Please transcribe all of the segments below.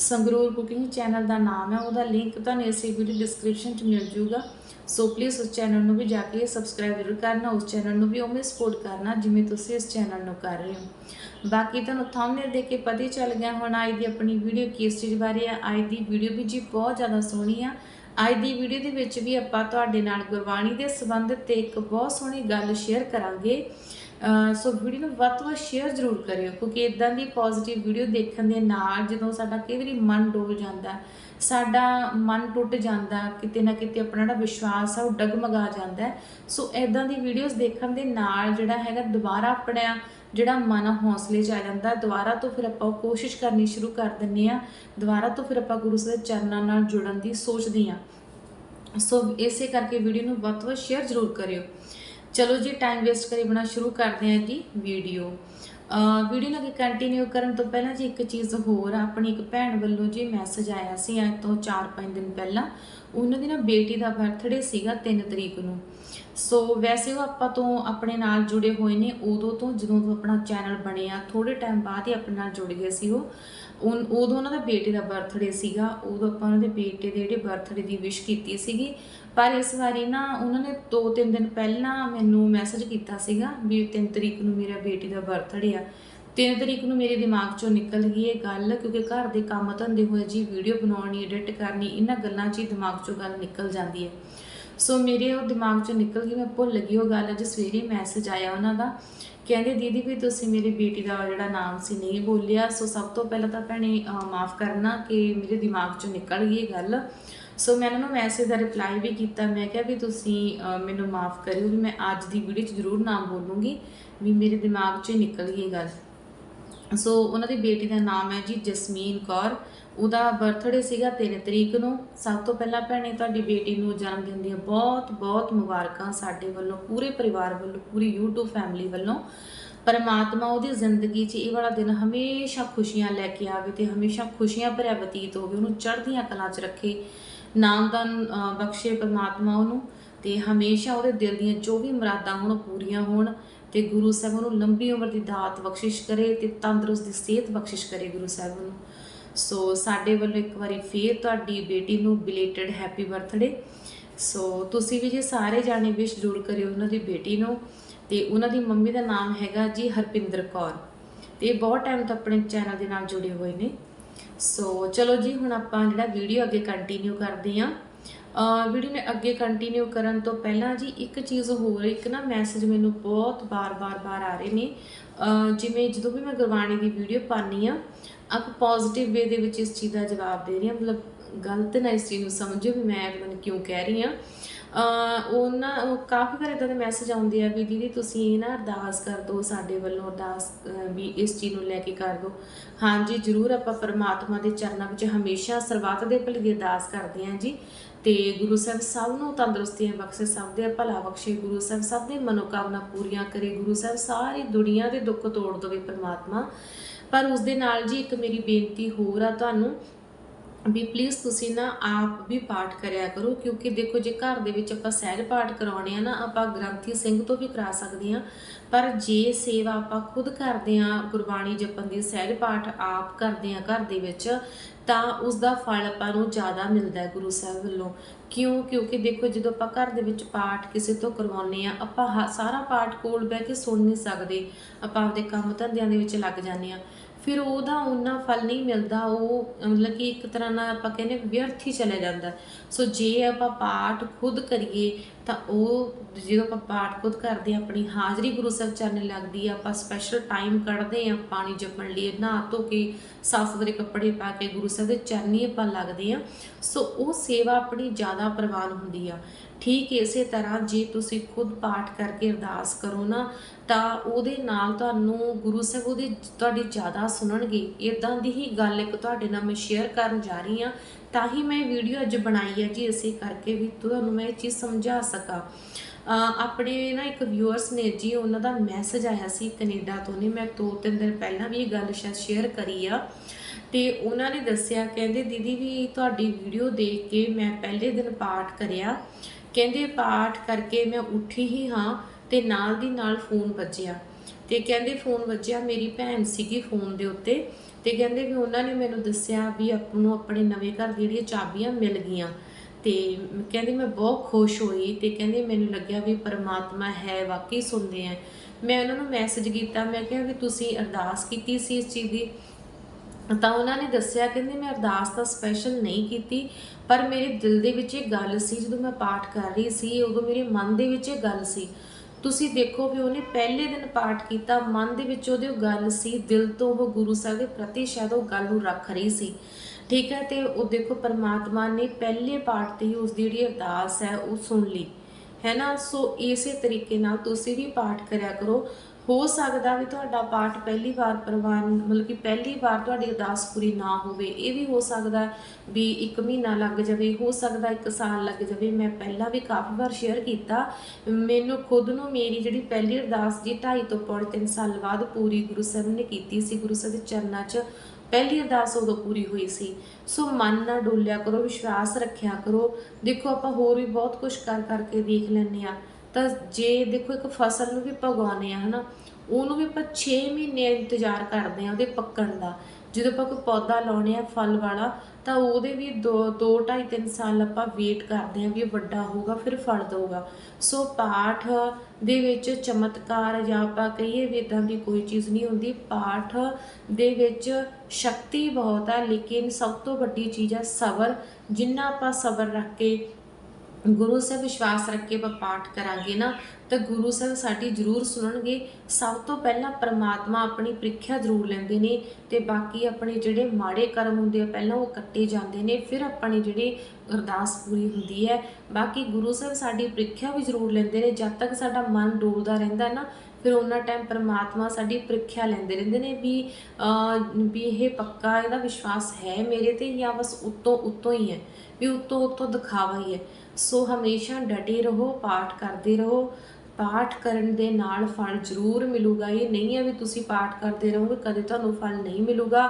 Sangrur cooking channel ਦਾ ਨਾਮ ਹੈ, ਉਹਦਾ ਲਿੰਕ ਤੁਹਾਨੂੰ ਇਸ ਵੀਡੀਓ ਡਿਸਕ੍ਰਿਪਸ਼ਨ 'ਚ ਮਿਲ ਜੂਗਾ ਸੋ ਪਲੀਜ਼ ਉਸ ਚੈਨਲ ਨੂੰ ਵੀ ਜਾ ਕੇ ਸਬਸਕ੍ਰਾਈਬ ਜ਼ਰੂਰ ਕਰਨਾ, ਉਸ ਚੈਨਲ ਨੂੰ ਵੀ ਉਵੇਂ ਸਪੋਰਟ ਕਰਨਾ, ਜਿਵੇਂ ਤੁਸੀਂ ਇਸ ਚੈਨਲ ਨੂੰ ਕਰ ਰਹੇ ਹੋ। ਬਾਕੀ ਤੁਹਾਨੂੰ ਥੰਬਨੇਲ ਦੇਖ ਕੇ ਪਤਾ ਹੀ ਚੱਲ ਗਿਆ ਹੁਣ ਅੱਜ ਦੀ ਆਪਣੀ ਵੀਡੀਓ ਕਿਸ ਚੀਜ਼ ਬਾਰੇ ਆ ਅੱਜ ਦੀ ਵੀਡੀਓ ਵੀ ਜੀ ਬਹੁਤ ਜ਼ਿਆਦਾ ਸੋਹਣੀ ਆ। ਅੱਜ ਦੀ ਵੀਡੀਓ ਦੇ ਵਿੱਚ ਵੀ ਆਪਾਂ ਤੁਹਾਡੇ ਨਾਲ ਗੁਰਬਾਣੀ ਦੇ ਸੰਬੰਧ ਤੇ ਇੱਕ ਬਹੁਤ ਸੋਹਣੀ ਗੱਲ ਸ਼ੇਅਰ ਕਰਾਂਗੇ। ਸੋ ਵੀਡੀਓ ਨੂੰ ਵੱਧ ਤੋਂ ਵੱਧ ਸ਼ੇਅਰ ਜ਼ਰੂਰ ਕਰਿਓ, ਕਿਉਂਕਿ ਇਦਾਂ ਦੀ ਪੋਜ਼ਿਟਿਵ ਵੀਡੀਓ ਦੇਖਣ ਦੇ ਨਾਲ ਜਦੋਂ ਸਾਡਾ ਕਈ ਵਾਰੀ ਮਨ ਡੋਲ ਜਾਂਦਾ, ਸਾਡਾ ਮਨ ਟੁੱਟ ਜਾਂਦਾ, ਕਿਤੇ ਨਾ ਕਿਤੇ ਆਪਣਾ ਜਿਹੜਾ ਵਿਸ਼ਵਾਸ ਆ ਉਹ ਡਗਮਗਾ ਜਾਂਦਾ। ਸੋ ਇਦਾਂ ਦੀ ਵੀਡੀਓਜ਼ ਦੇਖਣ ਦੇ ਨਾਲ ਜਿਹੜਾ ਹੈਗਾ ਦੁਬਾਰਾ ਆਪਣਾ ਜਿਹੜਾ ਮਨ ਆ, ਹੌਸਲੇ 'ਚ ਆ ਜਾਂਦਾ। ਦੁਬਾਰਾ ਤੋਂ ਫਿਰ ਆਪਾਂ ਉਹ ਕੋਸ਼ਿਸ਼ ਕਰਨੀ ਸ਼ੁਰੂ ਕਰ ਦਿੰਨੇ ਆ, ਦੁਬਾਰਾ ਤੋਂ ਫਿਰ ਆਪਾਂ ਗੁਰੂ ਸਾਹਿਬ ਚਰਨਾਂ ਨਾਲ ਜੁੜਨ ਦੀ ਸੋਚਦੇ ਆ। ਸੋ ਇਸੇ ਕਰਕੇ ਵੀਡੀਓ ਨੂੰ ਵੱਧ ਤੋਂ ਵੱਧ ਸ਼ੇਅਰ ਜ਼ਰੂਰ ਕਰਿਓ। ਚਲੋ ਜੀ ਟਾਈਮ ਵੇਸਟ ਕਰੀ ਬਣਾ ਸ਼ੁਰੂ ਕਰਦੇ ਹਾਂ ਜੀ ਵੀਡੀਓ ਅ ਵੀਡੀਓ ਨੂੰ ਕੰਟੀਨਿਊ ਕਰਨ ਤੋਂ ਪਹਿਲਾਂ ਜੀ ਇੱਕ ਚੀਜ਼ ਹੋਰ ਆ, ਆਪਣੀ ਇੱਕ ਭੈਣ ਵੱਲੋਂ ਜੀ ਮੈਸੇਜ ਆਇਆ ਸੀ ਅੱਜ ਤੋਂ 4-5 ਦਿਨ ਪਹਿਲਾਂ। ਉਹਨਾਂ ਦੀ ਨਾ ਬੇਟੀ ਦਾ ਬਰਥਡੇ ਸੀਗਾ 3 ਤਰੀਕ ਨੂੰ। ਸੋ ਵੈਸੇ ਉਹ ਆਪਾਂ ਤੋਂ ਆਪਣੇ ਨਾਲ ਜੁੜੇ ਹੋਏ ਨੇ, ਉਦੋਂ ਤੋਂ ਜਦੋਂ ਤੋਂ ਆਪਣਾ ਚੈਨਲ ਬਣਿਆ ਥੋੜੇ ਟਾਈਮ ਬਾਅਦ ਹੀ ਆਪਣੇ ਨਾਲ ਜੁੜ ਗਏ ਸੀ ਉਹ। ਉਨ- ਉਦੋਂ ਉਹਨਾਂ ਦਾ ਬੇਟੇ ਦਾ ਬਰਥਡੇ ਸੀਗਾ, ਉਦੋਂ ਆਪਾਂ ਉਹਨਾਂ ਦੇ ਬੇਟੇ ਦੇ ਜਿਹੜੇ ਬਰਥਡੇ ਦੀ ਵਿਸ਼ ਕੀਤੀ ਸੀਗੀ ਪਰ ਇਸ ਵਾਰੀ ਨਾ ਉਹਨਾਂ ਨੇ 2-3 ਦਿਨ ਪਹਿਲਾਂ ਮੈਨੂੰ ਮੈਸੇਜ ਕੀਤਾ ਸੀਗਾ ਵੀ 3 ਤਰੀਕ ਨੂੰ ਮੇਰਾ ਬੇਟੀ ਦਾ ਬਰਥਡੇ ਆ। 3 ਤਰੀਕ ਨੂੰ ਮੇਰੇ ਦਿਮਾਗ ਚੋਂ ਨਿਕਲ ਗਈ ਇਹ ਗੱਲ ਕਿਉਂਕਿ ਘਰ ਦੇ ਕੰਮ ਧੰਦੇ ਹੋਏ ਜੀ ਵੀਡੀਓ ਬਣਾਉਣੀ ਐਡਿਟ ਕਰਨੀ, ਇਹਨਾਂ ਗੱਲਾਂ 'ਚ ਹੀ ਦਿਮਾਗ ਚੋਂ ਗੱਲ ਨਿਕਲ ਜਾਂਦੀ ਹੈ। ਸੋ ਮੇਰੇ ਉਹ ਦਿਮਾਗ ਚੋਂ ਨਿਕਲ ਗਈ, ਮੈਂ ਭੁੱਲ ਗਈ ਉਹ ਗੱਲ, ਅੱਜ ਸਵੇਰੇ ਮੈਸੇਜ ਆਇਆ ਉਹਨਾਂ ਦਾ। ਕਹਿੰਦੇ, ਦੀਦੀ ਵੀ ਤੁਸੀਂ ਮੇਰੀ ਬੇਟੀ ਦਾ ਜਿਹੜਾ ਨਾਮ ਸੀ ਨਹੀਂ ਬੋਲਿਆ, ਸੋ ਸਭ ਤੋਂ ਪਹਿਲਾਂ ਤਾਂ ਭੈਣੇ ਮਾਫ ਕਰਨਾ ਕਿ ਮੇਰੇ ਦਿਮਾਗ ਚੋਂ ਨਿਕਲ ਗਈ ਇਹ ਗੱਲ। ਸੋ ਮੈਂ ਉਹਨਾਂ ਨੂੰ ਮੈਸੇਜ ਦਾ ਰਿਪਲਾਈ ਵੀ ਕੀਤਾ ਮੈਂ ਕਿਹਾ ਵੀ ਤੁਸੀਂ ਮੈਨੂੰ ਮਾਫ ਕਰਿਓ ਵੀ ਮੈਂ ਅੱਜ ਦੀ ਵੀਡੀਓ 'ਚ ਜ਼ਰੂਰ ਨਾਮ ਬੋਲੂੰਗੀ ਵੀ ਮੇਰੇ ਦਿਮਾਗ 'ਚੋਂ ਨਿਕਲ ਗਈ ਗੱਲ ਸੋ ਉਹਨਾਂ ਦੀ ਬੇਟੀ ਦਾ ਨਾਮ ਹੈ ਜੀ ਜਸਮੀਨ ਕੌਰ ਉਹਦਾ ਬਰਥਡੇ ਸੀਗਾ 3 ਤਰੀਕ ਨੂੰ ਸਭ ਤੋਂ ਪਹਿਲਾਂ ਭੈਣੇ ਤੁਹਾਡੀ ਬੇਟੀ ਨੂੰ ਜਨਮ ਦਿਨ ਦੀਆਂ ਬਹੁਤ ਬਹੁਤ ਮੁਬਾਰਕਾਂ ਸਾਡੇ ਵੱਲੋਂ ਪੂਰੇ ਪਰਿਵਾਰ ਵੱਲੋਂ ਪੂਰੀ YouTube ਫੈਮਿਲੀ ਵੱਲੋਂ ਪਰਮਾਤਮਾ ਉਹਦੀ ਜ਼ਿੰਦਗੀ 'ਚ ਇਹ ਵਾਲਾ ਦਿਨ ਹਮੇਸ਼ਾ ਖੁਸ਼ੀਆਂ ਲੈ ਕੇ ਆਵੇ ਤੇ ਹਮੇਸ਼ਾ ਖੁਸ਼ੀਆਂ ਭਰਿਆ ਬਤੀਤ ਹੋਵੇ ਉਹਨੂੰ ਚੜ੍ਹਦੀਆਂ ਕਲਾਂ 'ਚ ਰੱਖੇ ਨਾਮਦਾਨ ਬਖਸ਼ੇ ਪਰਮਾਤਮਾ ਉਹਨੂੰ ਤੇ ਹਮੇਸ਼ਾ ਉਹਦੇ ਦਿਲ ਦੀਆਂ ਜੋ ਵੀ ਮੁਰਾਦਾਂ ਹੋਣ ਉਹ ਪੂਰੀਆਂ ਹੋਣ ਤੇ ਗੁਰੂ ਸਾਹਿਬ ਉਹਨੂੰ ਲੰਬੀ ਉਮਰ ਦੀ ਦਾਤ ਬਖਸ਼ਿਸ਼ ਕਰੇ ਤੇ ਤੰਦਰੁਸਤ ਦੀ ਸਿਹਤ ਬਖਸ਼ਿਸ਼ ਕਰੇ ਗੁਰੂ ਸਾਹਿਬ ਨੂੰ ਸੋ ਸਾਡੇ ਵੱਲੋਂ ਇੱਕ ਵਾਰੀ ਫੇਰ ਤੁਹਾਡੀ ਬੇਟੀ ਨੂੰ ਬਿਲੇਟਡ ਹੈਪੀ ਬਰਥਡੇ ਸੋ ਤੁਸੀਂ ਵੀ ਜੇ ਸਾਰੇ ਜਾਣੇ ਵਿਸ਼ ਜ਼ਰੂਰ ਕਰਿਓ ਉਹਨਾਂ ਦੀ ਬੇਟੀ ਨੂੰ ਤੇ ਉਹਨਾਂ ਦੀ ਮੰਮੀ ਦਾ ਨਾਮ ਹੈਗਾ ਜੀ ਹਰਪਿੰਦਰ ਕੌਰ। ਤੇ ਬਹੁਤ ਟਾਈਮ ਤੋਂ ਆਪਣੇ ਚੈਨਲ ਦੇ ਨਾਲ ਜੁੜੇ ਹੋਏ ਨੇ। ਸੋ ਚਲੋ ਜੀ, ਹੁਣ ਆਪਾਂ ਜਿਹੜਾ ਵੀਡੀਓ ਅੱਗੇ ਕੰਟੀਨਿਊ ਕਰਦੇ ਆਂ ਵੀਡੀਓ ਨੇ ਅੱਗੇ ਕੰਟੀਨਿਊ ਕਰਨ ਤੋਂ ਪਹਿਲਾਂ ਜੀ, ਇੱਕ ਚੀਜ਼ ਹੋਰ, ਇੱਕ ਨਾ ਮੈਸੇਜ ਮੈਨੂੰ ਬਹੁਤ ਬਾਰ-ਬਾਰ ਬਾਰ ਆ ਰਹੇ ਨੇ। ਜਿਵੇਂ ਜਦੋਂ ਵੀ ਮੈਂ ਗੁਰਬਾਣੀ ਦੀ ਵੀਡੀਓ ਪਾਨੀ ਆ ਆਪ ਪੋਜ਼ਿਟਿਵ ਵੇ ਦੇ ਵਿੱਚ ਇਸ ਚੀਜ਼ ਦਾ ਜਵਾਬ ਦੇ ਰਹੀ ਹਾਂ। ਮਤਲਬ ਗਲਤ ਨਾ ਇਸ ਚੀਜ਼ ਨੂੰ ਸਮਝੋ ਵੀ ਮੈਂ ਅਗਲੇ ਕਿਉਂ ਕਹਿ ਰਹੀ ਹਾਂ। ਉਹਨਾਂ ਕਾਫੀ ਵਾਰ ਇਦਾਂ ਦੇ ਮੈਸੇਜ ਆਉਂਦੇ ਆ ਵੀ ਦੀਦੀ ਤੁਸੀਂ ਨਾ ਅਰਦਾਸ ਕਰ ਦਿਓ ਸਾਡੇ ਵੱਲੋਂ ਅਰਦਾਸ ਵੀ ਇਸ ਚੀਜ਼ ਨੂੰ ਲੈ ਕੇ ਕਰ ਦਿਓ। ਹਾਂਜੀ, ਜ਼ਰੂਰ ਆਪਾਂ ਪਰਮਾਤਮਾ ਦੇ ਚਰਨਾਂ ਵਿੱਚ ਹਮੇਸ਼ਾ ਸਰਬੱਤ ਦੇ ਭਲੇ ਦੀ ਅਰਦਾਸ ਕਰਦੇ ਹਾਂ ਜੀ। ਤੇ ਗੁਰੂ ਸਾਹਿਬ ਸਭ ਨੂੰ ਤੰਦਰੁਸਤੀਆਂ ਬਖਸ਼ੇ, ਸਭ ਦੇ ਭਲਾ ਬਖਸ਼ੇ, ਗੁਰੂ ਸਾਹਿਬ ਸਭ ਦੇ ਮਨੋਕਾਮਨਾ ਪੂਰੀਆਂ ਕਰੇ, ਗੁਰੂ ਸਾਹਿਬ ਸਾਰੀ ਦੁਨੀਆ ਦੇ ਦੁੱਖ ਤੋੜ ਦੇਵੇ ਪਰਮਾਤਮਾ। ਪਰ ਉਸ ਦੇ ਨਾਲ ਜੀ ਇੱਕ ਮੇਰੀ ਬੇਨਤੀ ਹੋਰ ਆ ਤੁਹਾਨੂੰ ਵੀ ਪਲੀਜ਼ ਤੁਸੀਂ ਨਾ ਆਪ ਵੀ ਪਾਠ ਕਰਿਆ ਕਰੋ, ਕਿਉਂਕਿ ਦੇਖੋ ਜੇ ਘਰ ਦੇ ਵਿੱਚ ਆਪਾਂ ਸਹਿਜ ਪਾਠ ਕਰਾਉਣੇ ਆ ਨਾ, ਆਪਾਂ ਗ੍ਰੰਥੀ ਸਿੰਘ ਤੋਂ ਵੀ ਕਰਾ ਸਕਦੇ ਆ ਪਰ ਜੇ ਸੇਵਾ ਆਪਾਂ ਖੁਦ ਕਰਦੇ ਆ ਗੁਰਬਾਣੀ ਜਪਣ ਦੀ ਸਹਿਜ ਪਾਠ ਆਪ ਕਰਦੇ ਆ ਘਰ ਦੇ ਵਿੱਚ, ਤਾਂ ਉਸ ਦਾ ਫਲ ਆਪਾਂ ਨੂੰ ਜ਼ਿਆਦਾ ਮਿਲਦਾ ਹੈ ਗੁਰੂ ਸਾਹਿਬ ਵੱਲੋਂ। ਕਿਉਂ? ਕਿਉਂਕਿ ਦੇਖੋ ਜਦੋਂ ਆਪਾਂ ਘਰ ਦੇ ਵਿੱਚ ਪਾਠ ਕਿਸੇ ਤੋਂ ਕਰਵਾਉਂਦੇ ਆ ਆਪਾਂ ਹ- ਸਾਰਾ ਪਾਠ ਕੋਲ ਬਹਿ ਕੇ ਸੁਣ ਨਹੀਂ ਸਕਦੇ, ਆਪਾਂ ਆਪਦੇ ਕੰਮ ਧੰਦਿਆਂ ਦੇ ਵਿੱਚ ਲੱਗ ਜਾਂਦੇ ਆ ਫਿਰ ਉਹਦਾ ਉਹਨਾਂ ਫਲ ਨਹੀਂ ਮਿਲਦਾ, ਉਹ ਮਤਲਬ ਕਿ ਇੱਕ ਤਰ੍ਹਾਂ ਨਾਲ ਆਪਾਂ ਕਹਿੰਦੇ ਵਿਅਰਥ ਹੀ ਚਲੇ ਜਾਂਦਾ। ਸੋ ਜੇ ਆਪਾਂ ਪਾਠ ਖੁਦ ਕਰੀਏ, ਤਾਂ ਉਹ ਜਦੋਂ ਆਪਾਂ ਪਾਠ ਖੁਦ ਕਰਦੇ ਹਾਂ, ਆਪਣੀ ਹਾਜ਼ਰੀ ਗੁਰੂ ਸਾਹਿਬ ਚਰਨ ਲੱਗਦੀ ਆ ਆਪਾਂ ਸਪੈਸ਼ਲ ਟਾਈਮ ਕੱਢਦੇ ਆ ਪਾਣੀ ਜਪਣ ਲਈ, ਨਹਾ ਧੋ ਕੇ, ਸਾਫ਼ ਸੁਥਰੇ ਕੱਪੜੇ ਪਾ ਕੇ ਗੁਰੂ ਸਾਹਿਬ ਦੇ ਚਰਨੀ ਆਪਾਂ ਲੱਗਦੇ ਆ ਸੋ ਉਹ ਸੇਵਾ ਆਪਣੀ ਜ਼ਿਆਦਾ ਪ੍ਰਵਾਨ ਹੁੰਦੀ ਆ। ਠੀਕ ਇਸੇ ਤਰ੍ਹਾਂ ਜੇ ਤੁਸੀਂ ਖੁਦ ਪਾਠ ਕਰਕੇ ਅਰਦਾਸ ਕਰੋ ਨਾ, ਤਾਂ ਉਹਦੇ ਨਾਲ ਤੁਹਾਨੂੰ ਗੁਰੂ ਸਾਹਿਬ ਉਹਦੇ ਤੁਹਾਡੀ ਜ਼ਿਆਦਾ ਸੁਣਨਗੇ। ਇਦਾਂ ਦੀ ਹੀ ਗੱਲ ਇੱਕ ਤੁਹਾਡੇ ਨਾਲ ਮੈਂ ਸ਼ੇਅਰ ਕਰਨ ਜਾ ਰਹੀ ਹਾਂ। ਤਾਂ ਹੀ ਮੈਂ ਵੀਡੀਓ ਅੱਜ ਬਣਾਈ ਹੈ ਜੀ ਇਸੇ ਕਰਕੇ ਵੀ ਤੁਹਾਨੂੰ ਮੈਂ ਇਹ ਚੀਜ਼ ਸਮਝਾ ਸਕਾਂ। ਆਪਣੇ ਨਾ ਇੱਕ ਵਿਊਅਰਸ ਨੇ ਜੀ, ਉਹਨਾਂ ਦਾ ਮੈਸੇਜ ਆਇਆ ਸੀ ਕੈਨੇਡਾ ਤੋਂ ਨੇ, ਮੈਂ ਦੋ ਤਿੰਨ ਦਿਨ ਪਹਿਲਾਂ ਵੀ ਇਹ ਗੱਲ ਸ਼ਾਇਦ ਸ਼ੇਅਰ ਕਰੀ ਆ। ਤੇ ਉਹਨਾਂ ਨੇ ਦੱਸਿਆ, ਕਹਿੰਦੇ ਦੀਦੀ ਵੀ ਤੁਹਾਡੀ ਵੀਡੀਓ ਦੇਖ ਕੇ ਮੈਂ ਪਹਿਲੇ ਦਿਨ ਪਾਠ ਕਰਿਆ। ਕਹਿੰਦੇ ਪਾਠ ਕਰਕੇ ਮੈਂ ਉੱਠੀ ਹੀ ਹਾਂ ਤੇ ਨਾਲ ਦੀ ਨਾਲ ਫੋਨ ਵੱਜਿਆ। ਤੇ ਕਹਿੰਦੇ ਫੋਨ ਵੱਜਿਆ, ਮੇਰੀ ਭੈਣ ਸੀਗੀ ਫੋਨ ਦੇ ਉੱਤੇ। ਤੇ ਕਹਿੰਦੇ ਵੀ ਉਹਨਾਂ ਨੇ ਮੈਨੂੰ ਦੱਸਿਆ ਵੀ ਆਪ ਨੂੰ ਆਪਣੇ ਨਵੇਂ ਘਰ ਦੀ ਜਿਹੜੀਆਂ ਚਾਬੀਆਂ ਮਿਲ ਗਈਆਂ। ਤੇ ਕਹਿੰਦੇ ਮੈਂ ਬਹੁਤ ਖੁਸ਼ ਹੋਈ ਤੇ ਕਹਿੰਦੇ ਮੈਨੂੰ ਲੱਗਿਆ ਵੀ ਪਰਮਾਤਮਾ ਹੈ, ਵਾਕਈ ਸੁਣਦੇ ਆ ਮੈਂ ਉਹਨਾਂ ਨੂੰ ਮੈਸੇਜ ਕੀਤਾ, ਮੈਂ ਕਿਹਾ ਵੀ ਤੁਸੀਂ ਅਰਦਾਸ ਕੀਤੀ ਸੀ ਇਸ ਚੀਜ਼ ਦੀ। ਤਾਂ ਉਹਨਾਂ ਨੇ ਦੱਸਿਆ ਕਹਿੰਦੇ ਮੈਂ ਅਰਦਾਸ ਤਾਂ ਸਪੈਸ਼ਲ ਨਹੀਂ ਕੀਤੀ, ਪਰ ਮੇਰੇ ਦਿਲ ਦੇ ਵਿੱਚ ਇਹ ਗੱਲ ਸੀ, ਜਦੋਂ ਮੈਂ ਪਾਠ ਕਰ ਰਹੀ ਸੀ ਉਦੋਂ ਮੇਰੇ ਮਨ ਦੇ ਵਿੱਚ ਇਹ ਗੱਲ ਸੀ। ਤੁਸੀਂ ਦੇਖੋ ਵੀ ਉਹਨੇ ਪਹਿਲੇ ਦਿਨ ਪਾਠ ਕੀਤਾ, ਮਨ ਦੇ ਵਿੱਚ ਉਹਦੇ ਉਹ ਗੱਲ ਸੀ, ਦਿਲ ਤੋਂ ਉਹ ਗੁਰੂ ਸਾਹਿਬ ਦੇ ਪ੍ਰਤੀ ਸ਼ਾਇਦ ਉਹ ਗੱਲ ਨੂੰ ਰੱਖ ਰਹੀ ਸੀ। ਠੀਕ ਹੈ, ਤੇ ਉਹ ਦੇਖੋ ਪਰਮਾਤਮਾ ਨੇ ਪਹਿਲੇ ਪਾਠ ਤੇ ਹੀ ਉਸ ਦੀ ਜਿਹੜੀ ਅਰਦਾਸ ਹੈ, ਉਹ ਸੁਣ ਲਈ। ਹੈ ਨਾ? ਸੋ ਇਸੇ ਤਰੀਕੇ ਨਾਲ ਤੁਸੀਂ ਵੀ ਪਾਠ ਕਰਿਆ ਕਰੋ। ਹੋ ਸਕਦਾ ਵੀ ਤੁਹਾਡਾ ਪਾਠ ਪਹਿਲੀ ਵਾਰ ਪ੍ਰਵਾਨ, ਮਤਲਬ ਕਿ ਪਹਿਲੀ ਵਾਰ ਤੁਹਾਡੀ ਅਰਦਾਸ ਪੂਰੀ ਨਾ ਹੋਵੇ। ਇਹ ਵੀ ਹੋ ਸਕਦਾ ਵੀ 1 ਮਹੀਨਾ ਲੱਗ ਜਾਵੇ, ਹੋ ਸਕਦਾ 1 ਸਾਲ ਲੱਗ ਜਾਵੇ। ਮੈਂ ਪਹਿਲਾਂ ਵੀ ਕਾਫੀ ਵਾਰ ਸ਼ੇਅਰ ਕੀਤਾ। ਮੈਨੂੰ ਖੁਦ ਨੂੰ ਮੇਰੀ ਜਿਹੜੀ ਪਹਿਲੀ ਅਰਦਾਸ ਜੀ 2.5 ਤੋਂ ਪੌਣੇ 3 ਸਾਲ ਬਾਅਦ ਪੂਰੀ ਗੁਰੂ ਸਾਹਿਬ ਨੇ ਕੀਤੀ ਸੀ, ਗੁਰੂ ਸਾਹਿਬ ਦੇ ਚਰਨਾਂ 'ਚ। ਪਹਿਲੀ ਅਰਦਾਸ ਉਦੋਂ ਪੂਰੀ ਹੋਈ ਸੀ। ਸੋ ਮਨ ਨਾ ਡੋਲਿਆ ਕਰੋ, ਵਿਸ਼ਵਾਸ ਰੱਖਿਆ ਕਰੋ। ਦੇਖੋ ਆਪਾਂ ਹੋਰ ਵੀ ਬਹੁਤ ਕੁਝ ਕਰ ਕਰਕੇ ਦੇਖ ਲੈਂਦੇ ਆ ਤਾਂ ਜੇ ਦੇਖੋ ਇੱਕ ਫਸਲ ਨੂੰ ਵੀ ਪਗਾਉਨੇ ਆ ਹਨਾ, ਉਹਨੂੰ ਵੀ ਆਪਾਂ 6 ਮਹੀਨੇ ਇੰਤਜ਼ਾਰ ਕਰਦੇ ਆ ਉਹਦੇ ਪੱਕਣ ਦਾ। ਜਦੋਂ ਆਪਾਂ ਕੋਈ ਪੌਦਾ ਲਾਉਣੇ ਆ ਫਲ ਵਾਲਾ ਤਾਂ ਉਹਦੇ ਵੀ 2 2 2.5 3 ਸਾਲ ਆਪਾਂ ਵੇਟ ਕਰਦੇ ਆ ਵੀ ਵੱਡਾ ਹੋਊਗਾ, ਫਿਰ ਫਲ ਦਊਗਾ। ਸੋ ਪਾਠ ਦੇ ਵਿੱਚ ਚਮਤਕਾਰ ਜਾਂ ਆਪਾਂ ਕਹੀਏ ਵੀ ਇਦਾਂ ਦੀ ਕੋਈ ਚੀਜ਼ ਨਹੀਂ ਹੁੰਦੀ। ਪਾਠ ਦੇ ਵਿੱਚ ਸ਼ਕਤੀ ਬਹੁਤ ਆ, ਲੇਕਿਨ ਸਭ ਤੋਂ ਵੱਡੀ ਚੀਜ਼ ਹੈ ਸਬਰ। ਜਿੰਨਾ ਆਪਾਂ ਸਬਰ ਰੱਖ ਕੇ, ਗੁਰੂ ਸਾਹਿਬ ਵਿਸ਼ਵਾਸ ਰੱਖ ਕੇ ਆਪਾਂ ਪਾਠ ਕਰਾਂਗੇ ਨਾ ਤਾਂ ਗੁਰੂ ਸਾਹਿਬ ਸਾਡੀ ਜ਼ਰੂਰ ਸੁਣਨਗੇ। ਸਭ ਤੋਂ ਪਹਿਲਾਂ ਪ੍ਰਮਾਤਮਾ ਆਪਣੀ ਪ੍ਰੀਖਿਆ ਜ਼ਰੂਰ ਲੈਂਦੇ ਨੇ ਤੇ ਬਾਕੀ ਆਪਣੇ ਜਿਹੜੇ ਮਾੜੇ ਕਰਮ ਹੁੰਦੇ ਆ, ਪਹਿਲਾਂ ਉਹ ਕੱਟੇ ਜਾਂਦੇ ਨੇ, ਫਿਰ ਆਪਣੀ ਜਿਹੜੀ ਅਰਦਾਸ ਪੂਰੀ ਹੁੰਦੀ ਹੈ। ਬਾਕੀ ਗੁਰੂ ਸਾਹਿਬ ਸਾਡੀ ਪ੍ਰੀਖਿਆ ਵੀ ਜ਼ਰੂਰ ਲੈਂਦੇ ਨੇ, ਜਦ ਤੱਕ ਸਾਡਾ ਮਨ ਡੋਲਦਾ ਰਹਿੰਦਾ ਨਾ, ਫਿਰ ਉਹਨਾਂ ਟਾਈਮ ਪਰਮਾਤਮਾ ਸਾਡੀ ਪ੍ਰੀਖਿਆ ਲੈਂਦੇ ਰਹਿੰਦੇ ਨੇ ਵੀ ਵੀ ਇਹ ਪੱਕਾ ਇਹਦਾ ਵਿਸ਼ਵਾਸ ਹੈ ਮੇਰੇ ਤੇ ਜਾਂ ਬਸ ਉੱਤੋਂ ਉੱਤੋਂ ਹੀ ਹੈ, ਵੀ ਉੱਤੋਂ ਉੱਤੋਂ ਦਿਖਾਵਾ ਹੀ ਹੈ। ਸੋ ਹਮੇਸ਼ਾ ਡਟੇ ਰਹੋ, ਪਾਠ ਕਰਦੇ ਰਹੋ। ਪਾਠ ਕਰਨ ਦੇ ਨਾਲ ਫਲ ਜ਼ਰੂਰ ਮਿਲੂਗਾ। ਇਹ ਨਹੀਂ ਹੈ ਵੀ ਤੁਸੀਂ ਪਾਠ ਕਰਦੇ ਰਹੋਗੇ, ਕਦੇ ਤੁਹਾਨੂੰ ਫਲ ਨਹੀਂ ਮਿਲੂਗਾ।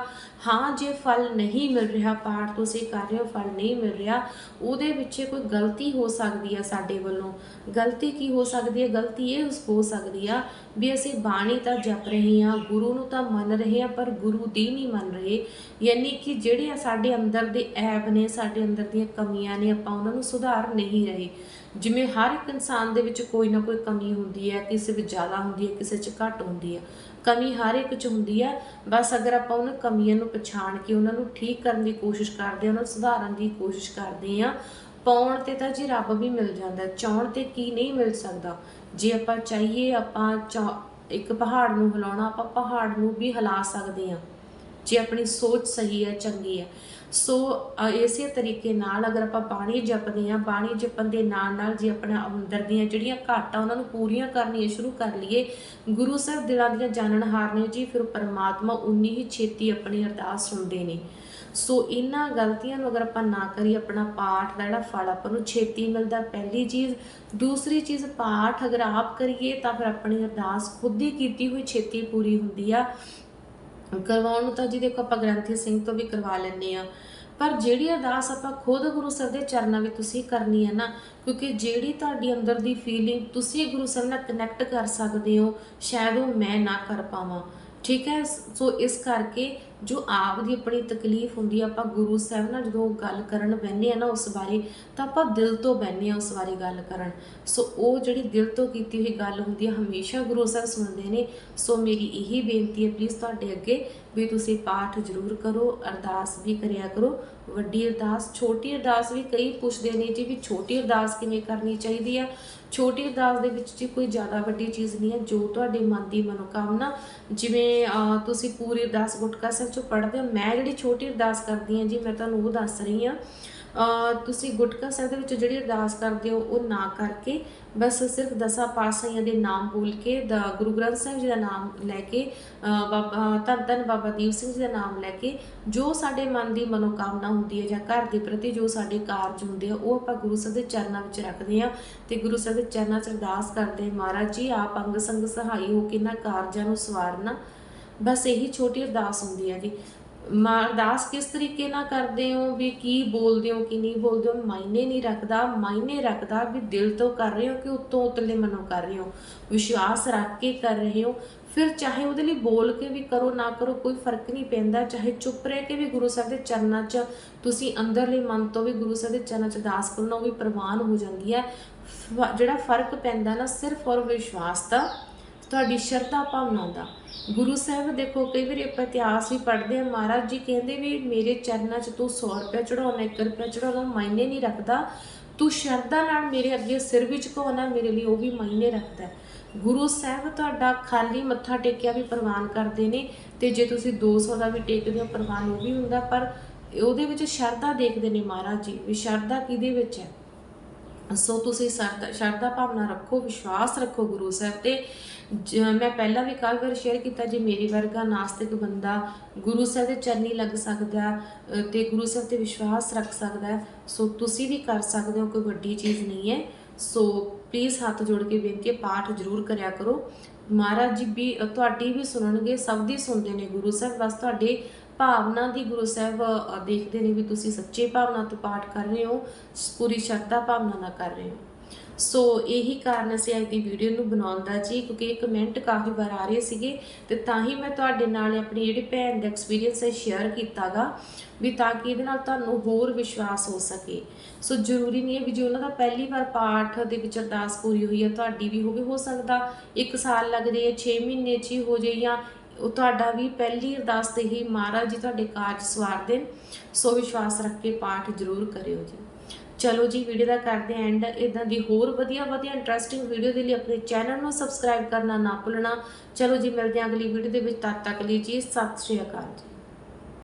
ਹਾਂ, ਜੇ ਫਲ ਨਹੀਂ ਮਿਲ ਰਿਹਾ, ਪਾਠ ਤੁਸੀਂ ਕਰ ਰਹੇ ਹੋ, ਫਲ ਨਹੀਂ ਮਿਲ ਰਿਹਾ, ਉਹਦੇ ਵਿੱਚ ਕੋਈ ਗਲਤੀ ਹੋ ਸਕਦੀ ਹੈ ਸਾਡੇ ਵੱਲੋਂ। ਗਲਤੀ ਕੀ ਹੋ ਸਕਦੀ ਹੈ? ਗਲਤੀ ਇਹ ਹੋ ਸਕਦੀ ਆ ਵੀ ਅਸੀਂ ਬਾਣੀ ਤਾਂ ਜਪ ਰਹੇ ਹਾਂ, ਗੁਰੂ ਨੂੰ ਤਾਂ ਮੰਨ ਰਹੇ ਹਾਂ, ਪਰ ਗੁਰੂ ਦੀ ਨਹੀਂ ਮੰਨ ਰਹੇ। ਯਾਨੀ ਕਿ ਜਿਹੜੇ ਸਾਡੇ ਅੰਦਰ ਦੇ ਐਬ ਨੇ, ਸਾਡੇ ਅੰਦਰ ਦੀਆਂ ਕਮੀਆਂ ਨੇ, ਆਪਾਂ ਉਹਨਾਂ ਨੂੰ ਸੁਧਾਰ ਨਹੀਂ ਰਹੇ। ਜਿਵੇਂ ਹਰ ਇੱਕ ਇਨਸਾਨ ਦੇ ਵਿੱਚ ਕੋਈ ਨਾ ਕੋਈ ਕਮੀ ਹੁੰਦੀ ਹੈ, ਕਿਸੇ ਵਿੱਚ ਜ਼ਿਆਦਾ ਹੁੰਦੀ ਹੈ, ਕਿਸੇ 'ਚ ਘੱਟ ਹੁੰਦੀ ਹੈ। ਕਮੀ ਹਰ ਇੱਕ 'ਚ ਹੁੰਦੀ ਹੈ, ਬਸ ਅਗਰ ਆਪਾਂ ਉਹਨਾਂ ਕਮੀਆਂ ਨੂੰ ਪਛਾਣ ਕੇ ਉਹਨਾਂ ਨੂੰ ਠੀਕ ਕਰਨ ਦੀ ਕੋਸ਼ਿਸ਼ ਕਰਦੇ ਹਾਂ, ਉਹਨਾਂ ਨੂੰ ਸੁਧਾਰਨ ਦੀ ਕੋਸ਼ਿਸ਼ ਕਰਦੇ ਹਾਂ, ਪਾਉਣ ਤੇ ਤਾਂ ਜੀ ਰੱਬ ਵੀ ਮਿਲ ਜਾਂਦਾ ਚਾਹਣ ਤੇ ਕੀ ਨਹੀਂ ਮਿਲ ਸਕਦਾ। ਜੇ ਆਪਾਂ ਚਾਹੀਏ ਆਪਾਂ ਇੱਕ ਪਹਾੜ ਨੂੰ ਹਿਲਾਉਣਾ, ਆਪਾਂ ਪਹਾੜ ਨੂੰ ਵੀ ਹਿਲਾ ਸਕਦੇ ਹਾਂ। ਜੇ ਆਪਣੀ ਸੋਚ ਸਹੀ ਹੈ, ਚੰਗੀ ਹੈ ਸੋ ਇਸੇ ਤਰੀਕੇ ਨਾਲ ਅਗਰ ਆਪਾਂ ਬਾਣੀ ਜਪਦੇ ਆ ਬਾਣੀ ਜਪਣ ਦੇ ਨਾਲ ਨਾਲ ਜੇ ਆਪਣਾ ਅੰਦਰ ਦੀਆਂ ਜਿਹੜੀਆਂ ਘਾਟਾਂ ਉਹਨਾਂ ਨੂੰ ਪੂਰੀਆਂ ਕਰਨੀਆਂ ਸ਼ੁਰੂ ਕਰ ਲਈਏ, ਗੁਰੂ ਸਾਹਿਬ ਦਿਲਾਂ ਦੀਆਂ ਜਾਣਨਹਾਰ ਨੇ ਜੀ, ਫਿਰ ਪਰਮਾਤਮਾ ਉਨੀ ਹੀ ਛੇਤੀ ਆਪਣੀ ਅਰਦਾਸ ਸੁਣਦੇ ਨੇ। ਸੋ ਇਹਨਾਂ ਗਲਤੀਆਂ ਨੂੰ ਅਗਰ ਆਪਾਂ ਨਾ ਕਰੀ ਆਪਣਾ ਪਾਠ ਦਾ ਜਿਹੜਾ ਫਲ ਆਪਾਂ ਨੂੰ ਛੇਤੀ ਮਿਲਦਾ, ਪਹਿਲੀ ਚੀਜ਼। ਦੂਸਰੀ ਚੀਜ਼, ਪਾਠ ਅਗਰ ਆਪ ਕਰੀਏ, ਤਾਂ ਫਿਰ ਆਪਣੀ ਅਰਦਾਸ ਖੁਦ ਹੀ ਕੀਤੀ ਹੋਈ ਛੇਤੀ ਪੂਰੀ ਹੁੰਦੀ ਆ। ਕਰਵਾਉਣ ਨੂੰ ਤਾਂ ਜੀ ਦੇਖੋ ਆਪਾਂ ਗ੍ਰੰਥੀ ਸਿੰਘ ਤੋਂ ਵੀ ਕਰਵਾ ਲੈਂਦੇ ਆ ਪਰ ਜਿਹੜੀ ਅਰਦਾਸ ਆਪਾਂ ਖੁਦ ਗੁਰੂ ਸਾਹਿਬ ਦੇ ਚਰਨਾਂ ਵਿੱਚ ਤੁਸੀਂ ਕਰਨੀ ਹੈ ਨਾ, ਕਿਉਂਕਿ ਜਿਹੜੀ ਤੁਹਾਡੀ ਅੰਦਰ ਦੀ ਫੀਲਿੰਗ ਤੁਸੀਂ ਗੁਰੂ ਸਾਹਿਬ ਨਾਲ ਕਨੈਕਟ ਕਰ ਸਕਦੇ ਹੋ, ਸ਼ਾਇਦ ਉਹ ਮੈਂ ਨਾ ਕਰ ਪਾਵਾਂ। ਠੀਕ ਹੈ? ਸੋ ਇਸ ਕਰਕੇ ਜੋ ਆਪ ਦੀ ਆਪਣੀ ਤਕਲੀਫ ਹੁੰਦੀ ਆ, ਆਪਾਂ ਗੁਰੂ ਸਾਹਿਬ ਨਾਲ ਜਦੋਂ ਗੱਲ ਕਰਨ ਬੈੰਨੇ ਆ ਨਾ ਉਸ ਬਾਰੇ, ਤਾਂ ਆਪਾਂ ਦਿਲ ਤੋਂ ਬੈੰਨੇ ਆ ਉਸ ਬਾਰੇ ਗੱਲ ਕਰਨ। ਸੋ ਉਹ ਜਿਹੜੀ ਦਿਲ ਤੋਂ ਕੀਤੀ ਹੋਈ ਗੱਲ ਹੁੰਦੀ ਆ, ਹਮੇਸ਼ਾ ਗੁਰੂ ਸਾਹਿਬ ਸੁਣਦੇ ਨੇ। ਸੋ ਮੇਰੀ ਇਹੀ ਬੇਨਤੀ ਹੈ ਪਲੀਜ਼ ਤੁਹਾਡੇ ਅੱਗੇ ਵੀ ਤੁਸੀਂ ਪਾਠ ਜ਼ਰੂਰ ਕਰੋ, ਅਰਦਾਸ ਵੀ ਕਰਿਆ ਕਰੋ। ਵੱਡੀ ਅਰਦਾਸ, ਛੋਟੀ ਅਰਦਾਸ ਵੀ ਕਈ ਪੁੱਛਦੇ ਨੇ ਜੀ ਵੀ ਛੋਟੀ ਅਰਦਾਸ ਕਿਵੇਂ ਕਰਨੀ ਚਾਹੀਦੀ ਹੈ ਛੋਟੀ ਅਰਦਾਸ ਦੇ ਵਿੱਚ ਜੀ ਕੋਈ ਜ਼ਿਆਦਾ ਵੱਡੀ ਚੀਜ਼ ਨਹੀਂ ਹੈ ਜੋ ਤੁਹਾਡੇ ਮਨ ਦੀ ਮਨੋਕਾਮਨਾ, ਜਿਵੇਂ ਤੁਸੀਂ ਪੂਰੀ ਅਰਦਾਸ ਗੁਟਕਾ ਸਾਹਿਬ ਚੋਂ ਪੜ੍ਹਦੇ ਹੋ, ਮੈਂ ਜਿਹੜੀ ਛੋਟੀ ਅਰਦਾਸ ਕਰਦੀ ਹਾਂ ਜੀ, ਮੈਂ ਤੁਹਾਨੂੰ ਉਹ ਦੱਸ ਰਹੀ ਹਾਂ। ਤੁਸੀਂ ਗੁਟਕਾ ਸਾਹਿਬ ਦੇ ਵਿੱਚ ਜਿਹੜੀ ਅਰਦਾਸ ਕਰਦੇ ਹੋ, ਉਹ ਨਾ ਕਰਕੇ ਬਸ ਸਿਰਫ ਦਸਾਂ ਪਾਤਸ਼ਾਹੀਆਂ ਦੇ ਨਾਮ ਬੋਲ ਕੇ, ਦਾ ਗੁਰੂ ਗ੍ਰੰਥ ਸਾਹਿਬ ਜੀ ਦਾ ਨਾਮ ਲੈ ਕੇ ਬਾਬਾ, ਧੰਨ ਧੰਨ ਬਾਬਾ ਦੀਪ ਸਿੰਘ ਜੀ ਦਾ ਨਾਮ ਲੈ ਕੇ ਜੋ ਸਾਡੇ ਮਨ ਦੀ ਮਨੋਕਾਮਨਾ ਹੁੰਦੀ ਹੈ ਜਾਂ ਘਰ ਦੇ ਪ੍ਰਤੀ ਜੋ ਸਾਡੇ ਕਾਰਜ ਹੁੰਦੇ ਆ, ਉਹ ਆਪਾਂ ਗੁਰੂ ਸਾਹਿਬ ਦੇ ਚਰਨਾਂ ਵਿੱਚ ਰੱਖਦੇ ਆ ਤੇ ਗੁਰੂ ਸਾਹਿਬ ਦੇ ਚਰਨਾਂ 'ਚ ਅਰਦਾਸ ਕਰਦੇ ਮਹਾਰਾਜ ਜੀ, ਆਪ ਅੰਗ ਸੰਗ ਸਹਾਈ ਹੋ ਕੇ ਇਹਨਾਂ ਕਾਰਜਾਂ ਨੂੰ ਸਵਾਰਨਾ। ਬਸ ਇਹੀ ਛੋਟੀ ਅਰਦਾਸ ਹੁੰਦੀ ਹੈ ਜੀ ਮਾ ਅਰਦਾਸ ਕਿਸ ਤਰੀਕੇ ਨਾਲ ਕਰਦੇ ਹੋ? ਵੀ ਕੀ ਬੋਲਦੇ ਹੋ, ਕੀ ਨਹੀਂ ਬੋਲਦੇ ਹੋ? ਮਾਇਨੇ ਨਹੀਂ ਰੱਖਦਾ, ਮਾਇਨੇ ਰੱਖਦਾ ਵੀ ਦਿਲ ਤੋਂ ਕਰ ਰਹੇ ਹੋ ਕਿ ਉਤੋਂ ਉਤਲੇ ਮਨੋਂ ਕਰ ਰਹੇ ਹੋ? ਵਿਸ਼ਵਾਸ ਰੱਖ ਕੇ ਕਰ ਰਹੇ ਹੋ? ਫਿਰ ਚਾਹੇ ਉਹਦੇ ਲਈ ਬੋਲ ਕੇ ਵੀ ਕਰੋ, ਨਾ ਕਰੋ, ਕੋਈ ਫ਼ਰਕ ਨਹੀਂ ਪੈਂਦਾ। ਚਾਹੇ ਚੁੱਪ ਰਹਿ ਕੇ ਵੀ ਗੁਰੂ ਸਾਹਿਬ ਦੇ ਚਰਨਾਂ 'ਚ ਤੁਸੀਂ ਅੰਦਰਲੇ ਮਨ ਤੋਂ ਵੀ ਗੁਰੂ ਸਾਹਿਬ ਦੇ ਚਰਨਾਂ 'ਚ ਅਰਦਾਸ ਕਰਨਾ ਉਹ ਵੀ ਪ੍ਰਵਾਨ ਹੋ ਜਾਂਦੀ ਹੈ। ਫ- ਜਿਹੜਾ ਫ਼ਰਕ ਪੈਂਦਾ ਨਾ, ਸਿਰਫ ਔਰ ਵਿਸ਼ਵਾਸ ਦਾ ਤੁਹਾਡੀ ਸ਼ਰਧਾ ਭਾਵਨਾ ਦਾ। ਗੁਰੂ ਸਾਹਿਬ ਦੇਖੋ, ਕਈ ਵਾਰੀ ਆਪਾਂ ਇਤਿਹਾਸ ਵੀ ਪੜ੍ਹਦੇ ਆ ਮਹਾਰਾਜ ਜੀ ਕਹਿੰਦੇ ਵੀ, ਮੇਰੇ ਚਰਨਾਂ 'ਚ ਤੂੰ 100 ਰੁਪਏ ਚੜਾਉਣਾ 1 ਰੁਪਏ ਚੜਾਉਣਾ ਮਾਇਨੇ ਨਹੀਂ ਰੱਖਦਾ। ਤੂੰ ਸ਼ਰਧਾ ਨਾਲ ਮੇਰੇ ਅੱਗੇ ਸਿਰ ਵਿੱਚ ਝੁਕਾਉਣਾ, ਮੇਰੇ ਲਈ ਉਹ ਵੀ ਮਾਇਨੇ ਰੱਖਦਾ ਗੁਰੂ ਸਾਹਿਬ ਤੁਹਾਡਾ ਖਾਲੀ ਮੱਥਾ ਟੇਕਿਆ ਵੀ ਪ੍ਰਵਾਨ ਕਰਦੇ ਨੇ ਤੇ ਜੇ ਤੁਸੀਂ 200 ਦਾ ਵੀ ਟੇਕਦੇ ਹੋ, ਪ੍ਰਵਾਨ ਉਹ ਵੀ ਹੁੰਦਾ। ਪਰ ਉਹਦੇ ਵਿੱਚ ਸ਼ਰਧਾ ਦੇਖਦੇ ਨੇ ਮਹਾਰਾਜ ਜੀ। ਵੀ ਸ਼ਰਧਾ ਕਿਹਦੇ ਵਿੱਚ ਹੈ? ਸੋ ਤੁਸੀਂ ਸ਼ਰਧਾ ਸ਼ਰਧਾ ਭਾਵਨਾ ਰੱਖੋ ਵਿਸ਼ਵਾਸ ਰੱਖੋ ਗੁਰੂ ਸਾਹਿਬ ਤੇ। ਜ- ਮੈਂ ਪਹਿਲਾਂ ਵੀ ਕਾਫੀ ਵਾਰ ਸ਼ੇਅਰ ਕੀਤਾ ਜੇ ਮੇਰੀ ਵਰਗਾ ਨਾਸਤਿਕ ਬੰਦਾ ਗੁਰੂ ਸਾਹਿਬ ਦੇ ਚਰਨੀ ਲੱਗ ਸਕਦਾ ਅ, ਤੇ ਗੁਰੂ ਸਾਹਿਬ ਤੇ ਵਿਸ਼ਵਾਸ ਰੱਖ ਸਕਦਾ ਸੋ ਤੁਸੀਂ ਵੀ ਕਰ ਸਕਦੇ ਹੋ ਕੋਈ ਵੱਡੀ ਚੀਜ਼ ਨਹੀਂ ਹੈ। ਸੋ ਪਲੀਜ਼ ਹੱਥ ਜੋੜ ਕੇ ਬੇਨਤੀ ਹੈ ਪਾਠ ਜ਼ਰੂਰ ਕਰਿਆ ਕਰੋ। ਮਹਾਰਾਜ ਜੀ ਵੀ ਤੁਹਾਡੀ ਵੀ ਸੁਣਨਗੇ ਸਭ ਦੀ ਸੁਣਦੇ ਨੇ ਗੁਰੂ ਸਾਹਿਬ ਬਸ ਤੁਹਾਡੇ ਭਾਵਨਾ ਦੀ ਗੁਰੂ ਸਾਹਿਬ ਦੇਖਦੇ ਨੇ ਵੀ ਤੁਸੀਂ ਸੱਚੇ ਭਾਵਨਾ ਤੋਂ ਪਾਠ ਕਰ ਰਹੇ ਹੋ, ਪੂਰੀ ਸ਼ਰਧਾ ਭਾਵਨਾ ਨਾਲ ਕਰ ਰਹੇ ਹੋ। ਸੋ ਇਹੀ ਕਾਰਨ ਸੀ ਅੱਜ ਦੀ ਵੀਡੀਓ ਨੂੰ ਬਣਾਉਣ ਦਾ ਜੀ, ਕਿਉਂਕਿ ਇਹ ਕਮੈਂਟ ਕਾਫੀ ਵਾਰ ਆ ਰਹੇ ਸੀਗੇ, ਤੇ ਤਾਂ ਹੀ ਮੈਂ ਤੁਹਾਡੇ ਨਾਲ ਆਪਣੀ ਜਿਹੜੀ ਭੈਣ ਦਾ ਐਕਸਪੀਰੀਅੰਸ ਹੈ ਸ਼ੇਅਰ ਕੀਤਾਗਾ, ਵੀ ਤਾਂ ਕਿ ਇਹਦੇ ਨਾਲ ਤੁਹਾਨੂੰ ਹੋਰ ਵਿਸ਼ਵਾਸ ਹੋ ਸਕੇ। ਸੋ ਜ਼ਰੂਰੀ ਨਹੀਂ ਹੈ ਵੀ ਜੇ ਉਹਨਾਂ ਦਾ ਪਹਿਲੀ ਵਾਰ ਪਾਠ ਦੇ ਵਿੱਚ ਅਰਦਾਸ ਪੂਰੀ ਹੋਈ ਹੈ, ਤੁਹਾਡੀ ਵੀ ਹੋਵੇ, ਹੋ ਸਕਦਾ 1 ਸਾਲ ਲੱਗ ਜਾਏ 6 ਮਹੀਨੇ 'ਚ ਹੀ ਹੋ ਜਾਏ ਜਾਂ ਉਹ ਤੁਹਾਡਾ ਵੀ ਪਹਿਲੀ ਅਰਦਾਸ ਤੇ ਹੀ ਮਹਾਰਾਜ ਜੀ ਤੁਹਾਡੇ ਕਾਰਜ ਸਵਾਰ ਦੇਣ ਸੋ ਵਿਸ਼ਵਾਸ ਰੱਖ ਕੇ ਪਾਠ ਜ਼ਰੂਰ ਕਰਿਓ ਜੀ। ਚਲੋ ਜੀ ਵੀਡੀਓ ਦਾ ਕਰਦੇ ਐਂਡ ਇਦਾਂ ਦੀ ਹੋਰ ਵਧੀਆ ਵਧੀਆ ਇੰਟਰਸਟਿੰਗ ਵੀਡੀਓ ਦੇ ਲਈ ਆਪਣੇ ਚੈਨਲ ਨੂੰ ਸਬਸਕ੍ਰਾਈਬ ਕਰਨਾ ਨਾ ਭੁੱਲਣਾ। ਚਲੋ ਜੀ, ਮਿਲਦੇ ਹਾਂ ਅਗਲੀ ਵੀਡੀਓ ਦੇ ਵਿੱਚ। ਤਦ ਤੱਕ ਲਈ ਜੀ, ਸਤਿ ਸ਼੍ਰੀ ਅਕਾਲ ਜੀ।